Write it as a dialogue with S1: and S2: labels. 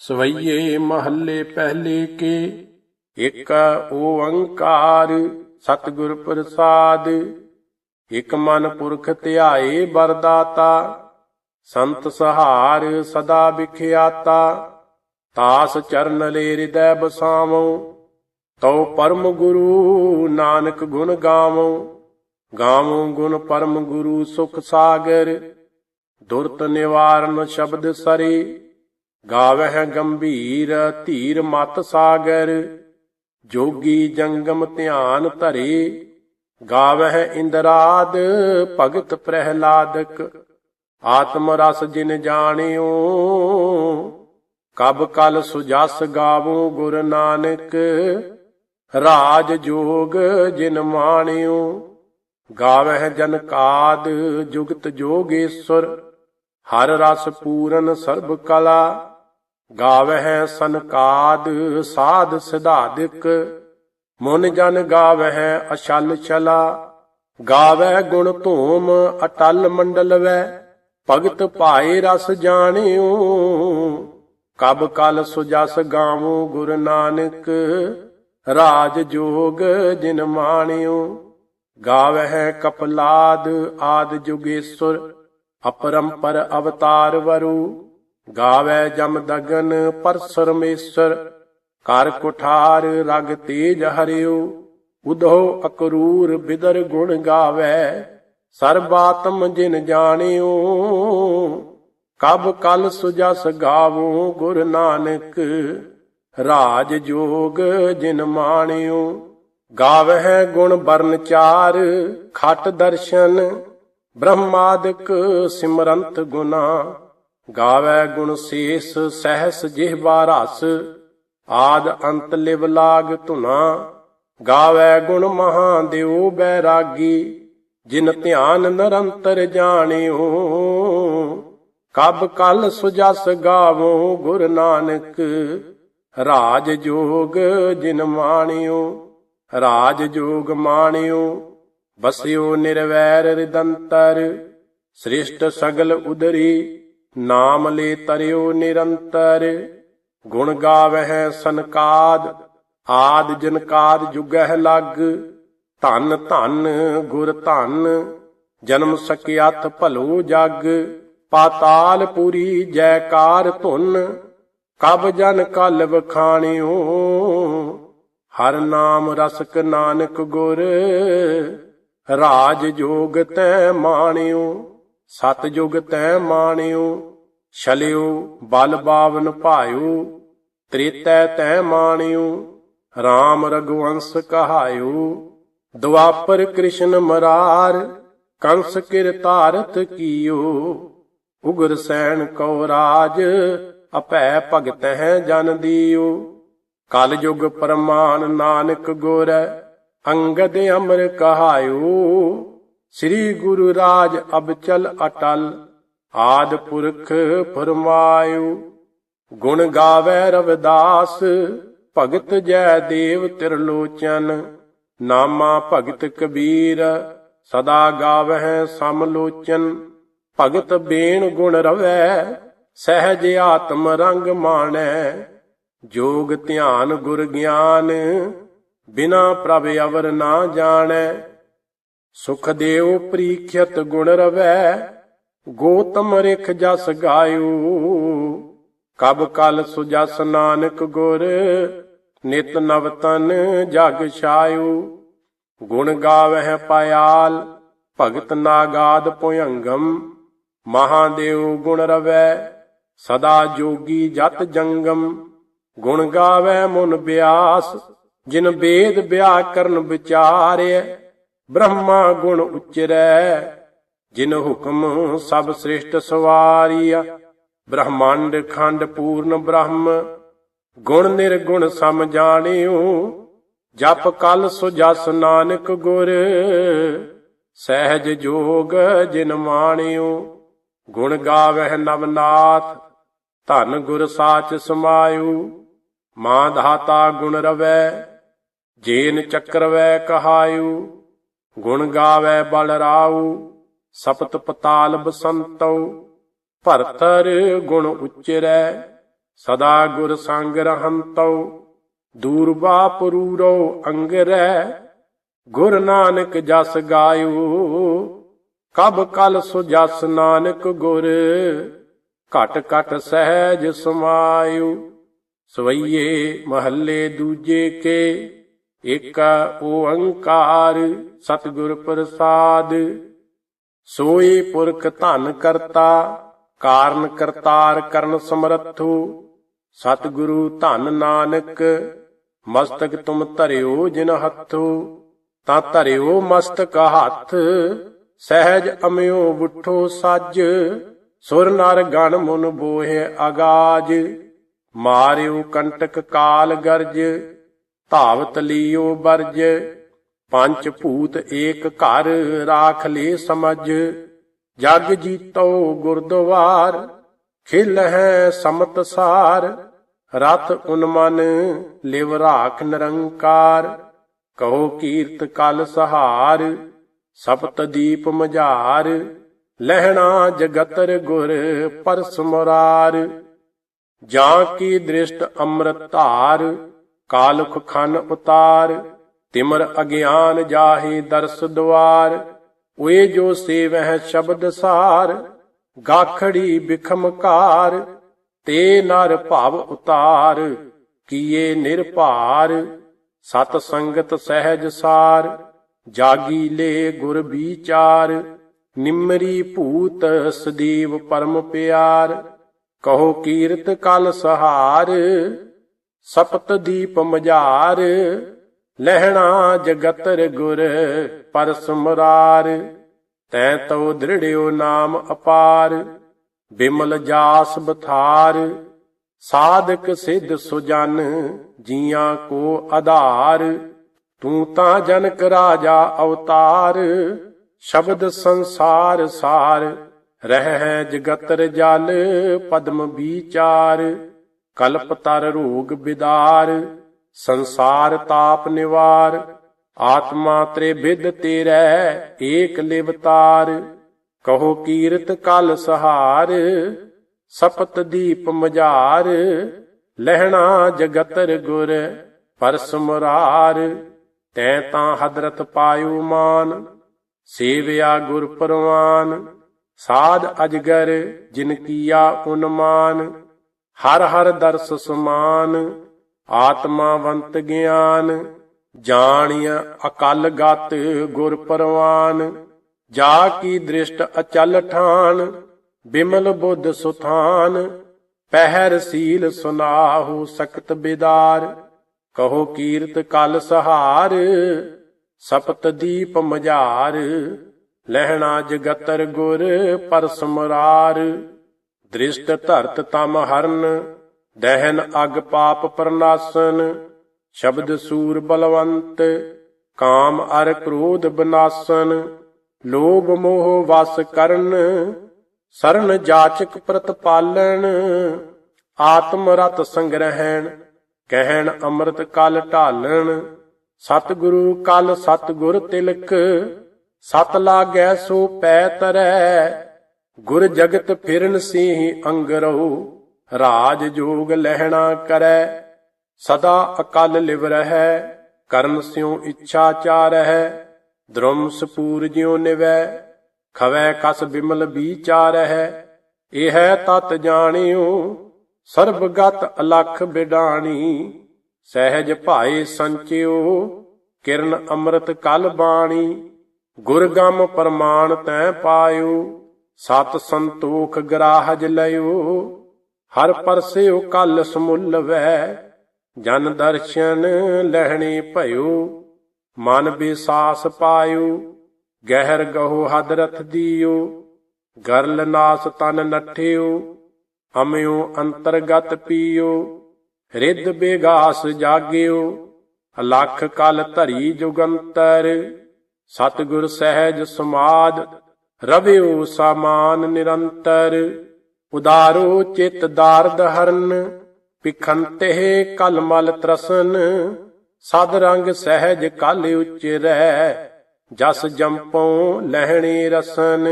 S1: ਸਵਈਏ ਮਹੱਲੇ ਪਹਿਲੇ ਕੇ ਇਕ ਓੰਕਾਰ ਸਤਿਗੁਰ ਪ੍ਰਸਾਦ। ਇਕ ਮਨ ਪੁਰਖ ਧਿਆਏ ਬਰਦਾਤਾ ਸੰਤ ਸਹਾਰ ਸਦਾ ਵਿਖਿਆਤਾ। ਤਾਸ ਚਰਨ ਲੈ ਹਿਰਦੈ ਬਸਾਵੋ, ਤਉ ਪਰਮ ਗੁਰੂ ਨਾਨਕ ਗੁਣ ਗਾਵੋ। ਗਾਵੋ ਗੁਣ ਪਰਮ ਗੁਰੂ ਸੁਖ ਸਾਗਰ, ਦੁਰਤ ਨਿਵਾਰਨ ਸ਼ਬਦ ਸਰੇ। ਗਾਵਹਿ ਗੰਭੀਰ ਧੀਰ ਮਤ ਸਾਗਰ, ਜੋਗੀ ਜੰਗਮ ਧਿਆਨ ਧਰੇ। ਗਾਵਹਿ ਇੰਦਰਾਦ ਭਗਤ ਪ੍ਰਹਿਲਾਦਕ, ਆਤਮ ਰਸ ਜਿਨ ਜਾਣਿਓ। ਕਬ ਕਲ ਸੁਜਸ ਗਾਵੋ ਗੁਰ ਨਾਨਕ, ਰਾਜ ਜੋਗ ਜਿਨ ਮਾਣਿਓ। ਗਾਵਹਿ ਜਨ ਕਾਦ ਜੁਗਤ ਜੋਗੇਸਰ ਹਰ ਰਸ ਪੂਰਨ ਸਰਬ ਕਲਾ, ਗਾਵਹਿ ਸੰਕਾਦ ਸਾਧ ਸਿਧਾਦਿਕ, ਮਨ ਜਨ ਗਾਵਹਿ ਅਛਲ ਛਲਾ ਗਾਵੈ ਗੁਣ ਧੂਮ ਅਟਲ ਮੰਡਲ ਵੈ ਭਗਤ ਭਾਏ ਰਸ ਜਾਣਿਓ, ਕਬ ਕਲ ਸੁਜਸ ਗਾਵੋ ਗੁਰ ਨਾਨਕ, ਰਾਜ ਜੋਗ ਜਿਨ ਮਾਣਿਓ, ਗਾਵਹਿ ਕਪਲਾਦ ਆਦ ਜੁਗੇਸ਼ਵਰ ਅਪਰੰਪਰ ਅਵਤਾਰ ਵਰੂ ਗਾਵੈ ਜਮ ਦਗਨ ਪਰਸਰਮੇਸ਼ਰ ਕਰ ਕੁਠਾਰ ਰਗ ਤੇਜ ਹਰਿਓ ਉਦੋ ਅਕਰੂਰ ਬਿਦਰ ਗੁਣ ਗਾਵੈ ਸਰਬਾਤਮ ਜਿਨ ਜਾਣਿਓ ਕਬ ਕਲ ਸੁਜਸ ਗਾਵੋ ਗੁਰ ਨਾਨਕ ਰਾਜ ਜੋਗ ਜਿਨ ਮਾਣਿਓ ਗਾਵਹਿ ਗੁਣ ਬਰਨ ਚਾਰ ਖਟ ਦਰਸ਼ਨ ਬ੍ਰਹਮਾਦਿਕ ਸਿਮਰੰਤ ਗੁਨਾ ਗਾਵੈ ਗੁਣ ਸੇਸ ਸਹਿਸ ਜਿਹਵਾ ਰਸ, ਆਦ ਅੰਤ ਲਿਵ ਲਾਗ ਧੁਨਾ, ਗਾਵੈ ਗੁਣ ਮਹਾ ਦਿਓ ਬੈਰਾਗੀ, ਜਿਨ ਧਿਆਨ ਨਿਰੰਤਰ ਜਾਣਿਓ। ਕਬ ਕਲ ਸੁਜਸ ਗਾਵੋ ਗੁਰ ਨਾਨਕ, ਰਾਜ ਜੋਗ ਜਿਨ ਮਾਣਿਓ, ਰਾਜ ਜੋਗ ਮਾਣਿਓ। ਬਸਿਓ ਨਿਰਵੈਰ ਰਿਦੰਤਰ, ਸ੍ਰਿਸ਼ਟ ਸਗਲ ਉਦਰੀ, ਨਾਮ ਲੈ ਤਰਿਓ ਨਿਰੰਤਰ। ਗੁਣ ਗਾਵਹਿ ਸੰਕਾਦ ਆਦ ਜਨਕਾਦ ਜੁਗਹਿ ਲੱਗ। ਧੰਨ ਧੰਨ ਗੁਰ ਧੰਨ, ਜਨਮ ਸਕਿਆਥ ਭਲੋ ਜਗ। ਪਾਤਾਲ ਪੁਰੀ ਜੈਕਾਰ ਧੁਨ, ਕਬ ਜਨ ਕਲ ਵਖਾਣਿਓ ਹਰ ਨਾਮ ਰਸਕ ਨਾਨਕ ਗੁਰ ਰਾਜ ਜੋਗ ਤੈ ਮਾਣਿਓ, ਸਤ ਜੁਗ ਤੈ ਮਾਣਿਓ, ਛਲਿਓ, ਬਲ ਬਾਵਨ ਭਾਇਓ, ਤ੍ਰੇਤੈ ਤੈ ਮਾਣਿਓ RAM ਰਗਵੰਸ ਕਹਾਇਓ। ਦੁਆਪਰ ਕ੍ਰਿਸ਼ਨ ਮਰਾਰ, ਕੰਸ ਕਿਰ ਧਾਰਤ ਕੀਓ। ਉਗਰ ਸੈਣ ਕਉ ਰਾਜ, ਅਪੈ ਭਗਤ ਹੈ ਜਨ ਦੀਓ। ਕਲ ਯੁਗ ਪਰਮਾਨ ਨਾਨਕ ਗੋਰੈ ਅੰਗਦ ਅਮਰ ਕਹਾਇਓ, ਸ੍ਰੀ ਗੁਰੂ ਰਾਜ ਅਬਚਲ ਅਟਲ, ਆਦ ਪੁਰਖ ਫਰਮਾਇਓ। ਗੁਣ ਗਾਵੇ ਰਵਿਦਾਸ, ਭਗਤ ਜੈ ਦੇਵ ਤਿਰਲੋਚਨ, ਨਾਮਾ ਭਗਤ ਕਬੀਰ, ਸਦਾ ਗਾਵਹਿ ਸਮਲੋਚਨ। ਭਗਤ ਬੇਣ ਗੁਣ ਰਵੈ, ਸਹਿਜ ਆਤਮ ਰੰਗ ਮਾਣੈ। ਜੋਗ ਧਿਆਨ ਗੁਰ ਗਿਆਨ ਬਿਨਾ ਪ੍ਰਭ ਅਵਰ ਨਾ ਜਾਣੈ, ਸੁਖ ਦੇਵ ਪ੍ਰੀਖਿਅਤ ਗੁਣ ਰਵੈ, ਗੋਤਮ ਰਿਖ ਜਸ ਗਾਇਓ। ਕਬ ਕਲ ਸੁਜਸ ਨਾਨਕ ਗੁਰ, ਨਿਤ ਨਵ ਤਨ ਜਗ ਛਾਇਓ। ਗੁਣ ਗਾਵਹਿ ਪਾਇਆਲ ਭਗਤ ਨਾਗਾਦ ਭੁਯੰਗਮ, ਮਹਾਦੇਵ ਗੁਣ ਰਵੈ, ਸਦਾ ਜੋਗੀ ਜਤ ਜੰਗਮ। ਗੁਣ ਗਾਵੈ ਮੁਨ ਬਿਆਸ ਜਿਨ ਬੇਦ ਵਿਆਹ ਕਰਨ ਵਿਚਾਰਿਆ ਬ੍ਰਹਮਾ ਗੁਣ ਉਚਰੈ। ਜਿਨ ਹੁਕਮ ਸਭ ਸ੍ਰਿਸ਼ਟ ਸਵਾਰੀਆ ਬ੍ਰਹਮੰਡ ਖੰਡ ਪੂਰਨ ਬ੍ਰਹਮ। ਗੁਣ ਨਿਰਗੁਣ ਸਮ ਜਾਣਿਓ, ਜਪ ਕਲ ਸੁ ਜਸ ਨਾਨਕ ਗੁਰ। ਸਹਿਜ ਜੋਗ ਜਿਨ ਮਾਣਿਓ, ਗੁਣ ਗਾਵਹਿ ਨਵਨਾਥ ਧਨ ਗੁਰ ਸਾਚ ਸਮਾਇਓ। ਮਾਂ ਧਾਤਾ ਗੁਣ ਰਵੈ ਜੇਨ ਚੱਕਰਵੈ ਕਹਾਇਓ ਗੁਣ ਗਾਵੈ ਬਲ ਰਾਉ, ਸਪਤ ਪਤਾਲ ਬਸੰਤਉ ਭਰਤਰ ਗੁਣ ਉਚਰੈ, ਸਦਾ ਗੁਰ ਸੰਗ ਰਹੰਤੋ ਦੂਰਬਾ ਪਰੂਰੋ ਅੰਗਰੈ, ਗੁਰ ਨਾਨਕ ਜਸ ਗਾਇਓ ਕਬ ਕਲ ਸੁ ਜਸ ਨਾਨਕ ਗੁਰ, ਘਟ ਘਟ ਸਹਿਜ ਸਮਾਇਓ ਸਵਈਏ ਮਹੱਲੇ ਦੂਜੇ ਕੇ ਇਕ ਓੰਕਾਰ ਸਤਿਗੁਰ ਪ੍ਰਸਾਦ, ਸੋਈ ਪੁਰਖ ਧਨ ਕਰਤਾ, ਕਾਰਨ ਕਰਤਾਰ ਕਰਨ ਸਮਰੱਥੋ, ਸਤਿਗੁਰੂ ਧਨ ਨਾਨਕ, ਮਸਤਕ ਤੁਮ ਧਰਿਓ ਜਿਨ ਹੱਥੋ, ਤਾਂ ਧਰਿਓ ਮਸਤਕ ਹੱਥ, ਸਹਿਜ ਅਮਿਓ ਬੁੱਠੋ ਸੱਜ, ਸੁਰ ਨਰ ਗਣ ਮੁਨ ਬੋਹਿ ਅਗਾਜ, ਮਾਰਿਓ ਕੰਟਕ ਕਾਲ ਗਰਜ ਧਾਵਤ ਲਿਓ ਬਰਜ ਪੰਜ ਭੂਤ ਏਕ ਘਰ ਰਾਖ ਲੇ ਸਮਝ। ਜਗ ਜੀਤੋ ਗੁਰਦੁਆਰ, ਖਿਲ ਹੈ ਸਮਤ ਸਾਰ। ਰਥ ਉਨਮਨ ਲਿਵ ਰਾਖ ਨਿਰੰਕਾਰ। ਕਹੋ ਕੀਰਤ ਕਲ ਸਹਾਰ, ਸਪਤ ਦੀਪ ਮਝਾਰ। ਲਹਿਣਾ ਜਗਤਰ ਗੁਰ ਪਰਸ ਮੁਰਾਰ। ਜਾਂ ਕੀ ਦ੍ਰਿਸ਼ਟ ਅੰਮ੍ਰਿਤ ਧਾਰ ਕਾਲੁਖ ਖਨ ਉਤਾਰ, ਤਿਮਰ ਅਗਿਆਨ ਜਾਹੇ ਦਰਸ ਦੁਆਰ ਓਏ ਜੋ ਸੇਵਹਿ ਸ਼ਬਦ ਸਾਰ, ਗਾਖੜੀ ਬਿਖਮਕਾਰ ਤੇ ਨਰ ਭਾਵ ਉਤਾਰ, ਕੀਏ ਨਿਰਭਾਰ ਸਤ ਸੰਗਤ ਸਹਿਜ ਸਾਰ, ਜਾਗੀ ਲੇ ਗੁਰ ਵਿਚਾਰ ਨਿਮਰੀ ਭੂਤ ਸਦੀਵ ਪਰਮ ਪਿਆਰ, ਕਹੋ ਕੀਰਤ ਕਲ ਸਹਾਰ ਸਪਤ ਦੀਪ ਮਝਾਰ, ਲਹਿਣਾ ਜਗਤਰ ਗੁਰ ਪਰਸ ਮੁਰਾਰ ਤੈ ਤਉ ਦ੍ਰਿੜਿਓ ਨਾਮ ਅਪਾਰ, ਬਿਮਲ ਜਾਸ ਬਥਾਰ। ਸਾਧਕ ਸਿੱਧ ਸੁਜਨ ਜੀਆਂ ਕੋ ਆਧਾਰ। ਤੂੰ ਤਾਂ ਜਨਕ ਰਾਜਾ ਅਵਤਾਰ, ਸ਼ਬਦ ਸੰਸਾਰ ਸਾਰ। ਰਹਿ ਜਗਤਰ ਜਲ, ਪਦਮ ਵਿਚਾਰ। ਕਲਪ ਤਰ ਰੋਗ ਬਿਦਾਰ, ਸੰਸਾਰ ਤਾਪ ਨਿਵਾਰ, ਆਤਮਾ ਤ੍ਰੇ ਵਿਦ ਤੇਰੈ, ਏਕ ਲਿਵਤਾਰ ਕਹੋ ਕੀਰਤ ਕਲ ਸਹਾਰ, ਸਪਤ ਦੀਪ ਮਝਾਰ। ਲਹਿਣਾ ਜਗਤਰ ਗੁਰ, ਪਰਸ ਮੁਰਾਰ। ਤੈ ਤਾਂ ਹਦਰਤ ਪਾਇਓ ਮਾਨ, ਸੇਵਿਆ ਗੁਰ ਪਰਵਾਨ। ਸਾਧ ਅਜਗਰ, ਜਿਨ ਕੀਆ ਉਨਮਾਨ ਹਰ ਹਰ ਦਰਸ ਸਮਾਨ, ਆਤਮਾਵੰਤ ਗਿਆਨ ਜਾਣਿਆ ਅਕਲ ਗਤ ਗੁਰ ਪਰਵਾਨ। ਜਾ ਕੀ ਦ੍ਰਿਸ਼ਟ ਅਚਲ ਠਾਨ, ਬਿਮਲ ਬੁੱਧ ਸੁਥਾਨ। ਪਹਿਰ ਸੀਲ ਸੁਨਾਹੂ ਸਖਤ ਬਿਦਾਰ। ਕਹੋ ਕੀਰਤ ਕਲ ਸਹਾਰ, ਸਪਤ ਦੀਪ ਮਝਾਰ। ਲਹਿਣਾ ਜਗਤਰ ਗੁਰ ਪਰਸਮਰਾਰ ਦ੍ਰਿਸ਼ਟ ਧਰਤ ਤਮ ਹਰਨ, ਦਹਿਨ ਅਗ ਪਾਪ ਪਰਨਾਸਨ, ਸ਼ਬਦ ਸੂਰ ਬਲਵੰਤ, ਕਾਮ ਅਰ ਕ੍ਰੋਧ ਬਨਾਸਨ, ਲੋਭ ਮੋਹ ਵਸ ਕਰਨ, ਸਰਨ ਜਾਚਕ ਪ੍ਰਤਪਾਲਨ, ਆਤਮ ਰਤ ਸੰਗ੍ਰਹਿਣ, ਕਹਿਣ ਅੰਮ੍ਰਿਤ ਕਲ ਢਾਲਣ, ਸਤਿਗੁਰੂ ਕਲ ਸਤਿਗੁਰ ਤਿਲਕ, ਸਤ ਲਾਗੈ ਸੋ ਪੈ ਤਰੈ ਗੁਰ ਜਗਤ ਫਿਰਨ ਸੀ ਅੰਗਰੋ ਰਾਜ ਜੋਗ ਲਹਿਣਾ ਕਰੈ, ਸਦਾ ਅਕਲ ਲਿਵ ਰਹੈ, ਕਰਨ ਸਿਉ ਇੱਛਾ ਚਾਰਹਿ ਦ੍ਰਮ ਸਪੂਰ ਜਿਉ ਨਿਵੈ, ਖਵੈ ਕਸ ਬਿਮਲ ਵਿਚਾਰਹਿ ਇਹ ਤਤ ਜਾਣਿਓ ਸਰਬਗਤ ਅਲਖ ਬਿਡਾਣੀ, ਸਹਿਜ ਭਾਏ ਸੰਚਿਓ ਕਿਰਨ ਅੰਮ੍ਰਿਤ ਕਲ ਬਾਣੀ ਗੁਰਗਮ ਪ੍ਰਮਾਣ ਤੈ ਪਾਇਓ ਸਤ ਸੰਤੋਖ ਗਰਾਹਜ ਲਿਓ ਹਰ ਪਰਸਿਓ ਕਲ ਸਮੁੱਲ ਵੈ ਜਨ ਦਰਸ਼ਨ ਲਹਿਣੇ ਭਇਓ, ਮਨ ਬੇਸਾਸ ਪਾਇਓ, ਗਹਿਰ ਗਹੋ ਹਦਰਥ ਦੀਓ, ਗਰਲ ਨਾਸ ਤਨ ਨਠਿਓ, ਅਮਿਓ ਅੰਤਰਗਤ ਪੀਓ, ਰਿੱਧ ਬੇਗਾਸ ਜਾਗਿਓ, ਲੱਖ ਕਲ ਧਰੀ ਜੁਗੰਤਰ, ਸਤਿਗੁਰ ਸਹਿਜ ਸਮਾਦ ਰਵਿਓ ਸਾਮਾਨ ਨਿਰੰਤਰ, ਉਦਾਰੋ ਚਿਤ ਦਾਰਦ ਹਰਨ, ਪਿਖੰਤੇ ਕਲ ਮਲ ਤਰਸਨ, ਸਦ ਰੰਗ ਸਹਿਜ ਕਲ ਉਚਰੈ, ਜਸ ਜੰਪੋਂ ਲਹਿਣੇ ਰਸਨ।